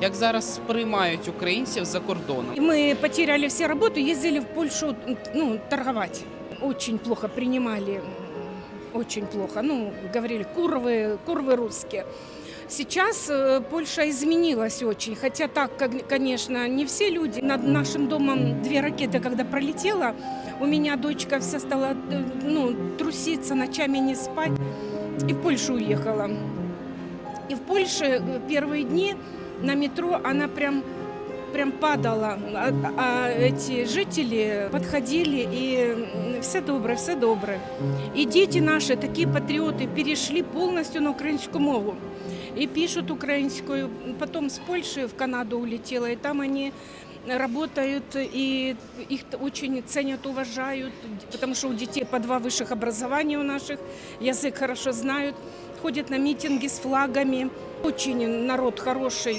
як зараз сприймають українців за кордоном. И Мы потеряли все работу, ездили в Польшу ну, торговать. Очень плохо принимали, м, очень плохо. Ну, говорили, курвы, курвы русские. Сейчас э, Польша изменилась очень, хотя так, конечно, не все люди. Над нашим домом две ракеты, когда пролетела, у меня дочка вся стала э, ну, труситься, ночами не спать, и в Польшу уехала. И в Польше э, первые дни на метро она прям прям падала, а, а эти жители подходили и все добре, все добре. И дети наши, такие патриоты, перешли полностью на украинскую мову. И пишут украинскую. Потом с Польши в Канаду улетела, и там они работают, и их очень ценят, уважают, потому что у детей по два высших образования у наших, язык хорошо знают, ходят на митинги с флагами. Очень народ хороший.